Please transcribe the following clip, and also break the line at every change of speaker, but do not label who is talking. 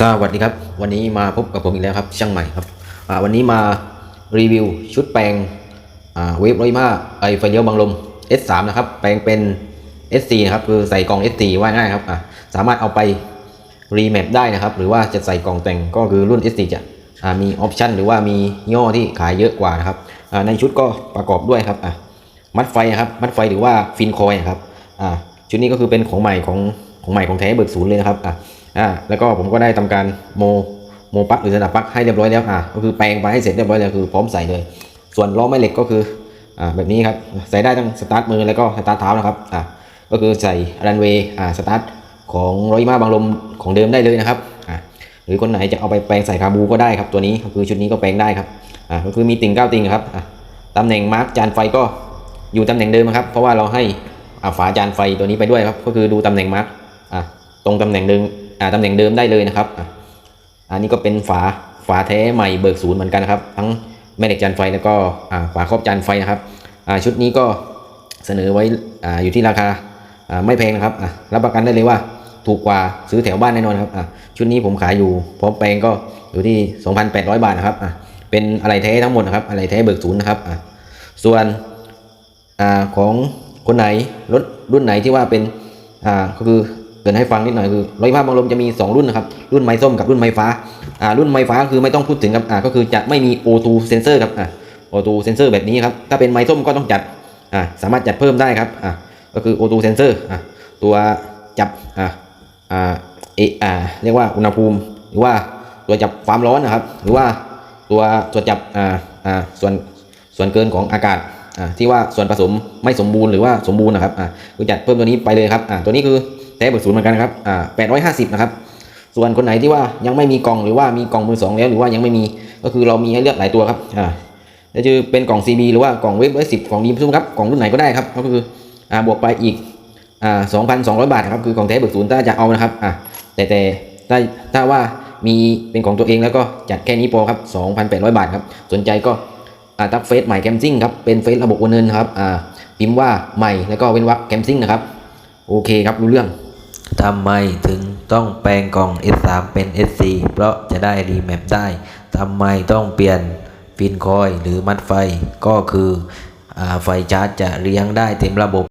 สวัสดีครับวันนี้มาพบกับผมอีกแล้วครับช่างใหม่ครับวันนี้มารีวิวชุดแปลงเวฟร้อยมาไอไฟเลี้ยวบังลม S3 นะครับแปลงเป็น S4 นะครับคือใส่กล่อง S4 ว่าง่ายครับสามารถเอาไปรีแมปได้นะครับหรือว่าจะใส่กล่องแต่งก็คือรุ่น S4 จะมีออปชันหรือว่ามีย่อที่ขายเยอะกว่านะครับในชุดก็ประกอบด้วยครับมัดไฟครับมัดไฟหรือว่าฟินคอยครับชุดนี้ก็คือเป็นของใหม่ของของใหม่ของแท้เบิกศูนย์เลยนะครับ อ่าแล้วก็ผมก็ได้ทำการโมโมปั๊กหรือสนับปลั๊กให้เรียบร้อยแล้วอ่าก็คือแปลงไปให้เสร็จเรียบร้อยแล้วคือพร้อมใส่เลย ส่วนล้อแม่เหล็กก็คืออ่าแบบนี้ครับใส่ได้ทั้งสตาร์ทมือแล้วก็สตาร์ทเท้านะครับอ่าก็คือใส่รันเวย์อ่าสตาร์ทของร้อยมาบางลมของเดิมได้เลยนะครับอ่าหรือคนไหนจะเอาไปแปลงใส่คาบูก็ได้ครับตัวนี้ก็คือชุดนี้ก็แปลงได้ครับอ่าก็คือมีติ่งเก้าติ่งครับอ่าตำแหน่งมาร์กจานไฟก็อยู่ตำแหน่งเดิมครับ เพราะว่าเราให้อ่าฝาจานไฟตัวนี้ไปด้วยครับ ก็คือดูตำแหน่งมาร์กอ่าตรงตำแหน่งเดิมอ่า ตำแหน่งเดิมได้เลยนะครับ อันนี้ก็เป็นฝาฝาแท้ใหม่เบิกศูนย์เหมือนกันนะครับ ทั้งแม่เหล็กจานไฟแล้วก็ฝาครอบจานไฟนะครับชุดนี้ก็เสนอไว้ออยู่ที่ราคาไม่แพงนะครับรับประกันได้เลยว่าถูกกว่าซื้อแถวบ้านแน่นอนครับชุดนี้ผมขายอยู่พร้อมแปลงก็อยู่ที่ 2,800 บาทนะครับเป็นอะไรแท้ทั้งหมดนะครับอะไรแท้เบิกศูนย์นะครับส่วนอของคนไหนรถรุ่นไหนที่ว่าเป็นก็คือ เกินให้ฟังนิดหน่อยคือร้อยภาพบางลมจะมี 2 รุ่นนะครับ รุ่นไม้ส้มกับรุ่นไม้ฟ้าอ่ารุ่นไม้ฟ้าคือไม่ต้องพูดถึงครับอ่าก็คือจะไม่มี O2 sensor ครับอ่า O2 sensor แบบนี้ครับถ้าเป็นไม้ส้มก็ต้องจัดอ่าสามารถจัดเพิ่มได้ครับอ่าก็คือ O2 sensor อ่าตัวจับอ่าอ่าเออ่าเรียกว่าอุณหภูมิ หรือว่าตัวจับความร้อนนะครับ หรือว่าตัวตัวจับอ่าอ่าส่วนส่วนเกินของอากาศ ที่ว่าส่วนผสมไม่สมบูรณ์หรือว่าสมบูรณ์นะครับคือจัดเพิ่มตัวนี้ไปเลยครับตัวนี้คือแท้เบิกศูนย์เหมือนกันครับอ่า850นะครับส่วนคนไหนที่ว่ายังไม่มีกล่องหรือว่ามีกล่องมือสองแล้วหรือว่ายังไม่มีก็คือเรามีให้เลือกหลายตัวครับอ่าจะเป็นกล่อง CB หรือว่ากล่องเว็บร้อยสิบกล่องดีมซุ่มครับกล่องรุ่นไหนก็ได้ครับก็คืออ่าบวกไปอีกอ่า2,200บาทครับคือของแท้เบิกศูนย์ถ้าจะเอานะครับอ่าแต่แต่ถ้าถ้าว่ามีเป็นของตัวเองแล้วก็จัดแค่นี้พอครับ 2,800 บาทครับ สนใจก็ อ่าทับเฟซใหม่แคมซิ่งครับเป็นเฟซระบบวันเงินครับอ่าพิมพ์ว่าใหม่แล้วก็เว้นวรรคแคมซิ่งนะครับโอเคครับรู้เรื่อง
ทำไมถึงต้องแปลงกล่อง S3 เป็น S4 เพราะจะได้รีแมปได้ทำไมต้องเปลี่ยนฟินคอยล์หรือมัดไฟก็คืออาไฟชาร์จจะเลี้ยงได้เต็มระบบ